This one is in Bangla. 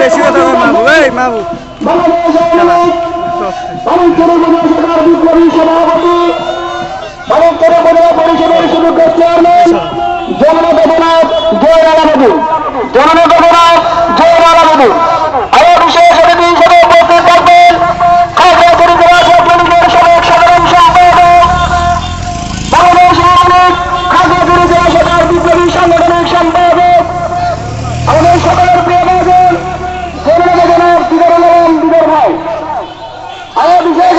বেশি কথা মাহবুব এই মাহবুব। সভাপতি পরিষদের চেয়ারম্যান জননেতানাথ জয় রালাবাবু জননেতানাথ জয় ಅದೇ ವಿಶೇಷ